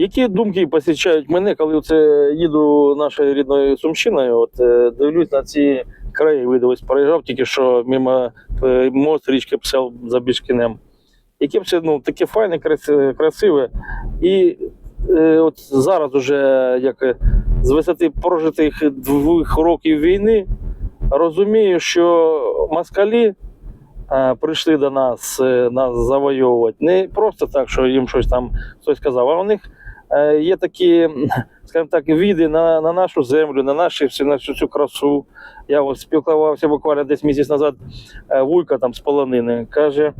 Які думки посічають мене, коли це їду нашою рідною Сумщиною, от е, дивлюсь на ці краєвиди, ось проїжджав тільки що мимо е, мост річки Псел за Бішкінем. Яке все ну, таке файне, красиве. І е, от зараз уже як е, з висоти прожитих двох років війни розумію, що москалі е, прийшли до нас, е, нас завойовувати. Не просто так, що їм щось там хтось сказав, а у них є такі, скажімо так, віди на, на нашу землю, на наші на всю цю красу. Я ось спілкувався буквально десь місяць назад, е, вуйка там з полонини. Каже,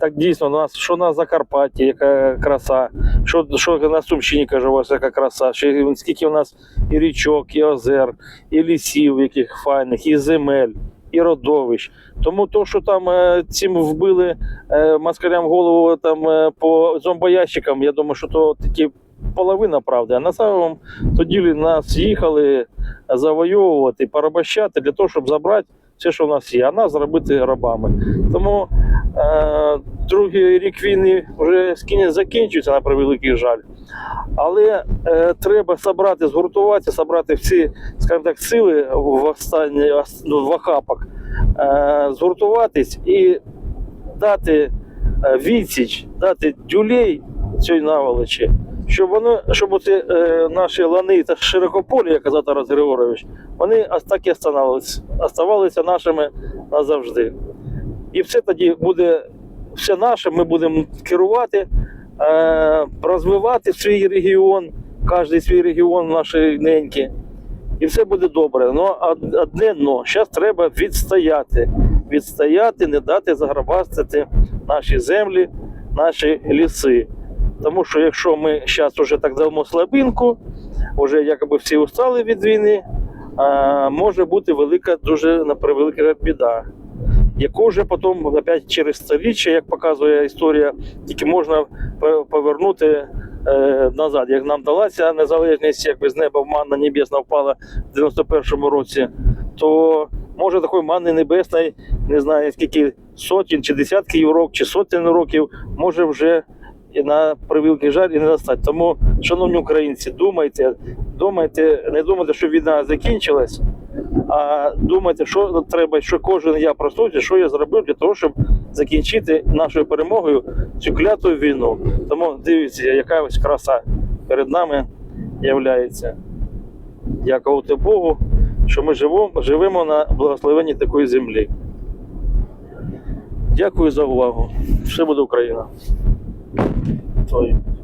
так дійсно, у нас що на Закарпатті, яка краса, що, що на Сумщині, каже, у вас яка краса, що, скільки у нас і річок, і озер, і лісів, яких файних, і земель. І родовищ. Тому то, що там е, цим вбили е, москалям голову там е, по зомбоящикам, я думаю, що то такі половина правди. А на самому то ділі нас їхали завойовувати, порабощати для того, щоб забрати все, що в нас є, а нас зробити рабами. Тому е, другий рік війни вже закінчується на превеликий жаль. Але е, треба собрати, згуртуватися, собрати всі, скажімо так, сили в останні в охапок, е, згуртуватись і дати е, відсіч, дати дюлей цієї наволочі, щоб вони, щоб оці, е, наші лани та широкополі, як казав Тарас Григорович, вони ось так і оставалися, оставалися нашими назавжди. І все тоді буде все наше, ми будемо керувати, е, розвивати свій регіон, кожен свій регіон нашої неньки. І все буде добре. Ну, од- одне но. Зараз треба відстояти. Відстояти, не дати заграбастити наші землі, наші ліси. Тому що якщо ми зараз вже так дамо слабинку, вже якоби всі устали від війни, а, може бути велика, дуже превелика біда яку вже потім опять через століття, як показує історія, тільки можна повернути е, назад. Як нам далася незалежність, якби з неба в манна небесна впала в 91-му році, то може такої манни небесної, не знаю скільки сотень чи десятків років, чи сотень років, може вже і на превеликий жаль і не настати. Тому, шановні українці, думайте, думайте, не думайте, що війна закінчилась а думайте, що треба, що кожен я проснувся, що я зробив для того, щоб закінчити нашою перемогою цю кляту війну. Тому дивіться, яка ось краса перед нами являється. Дякувати Богу, що ми живемо, живемо на благословенні такої землі. Дякую за увагу. Все буде Україна. 嗯一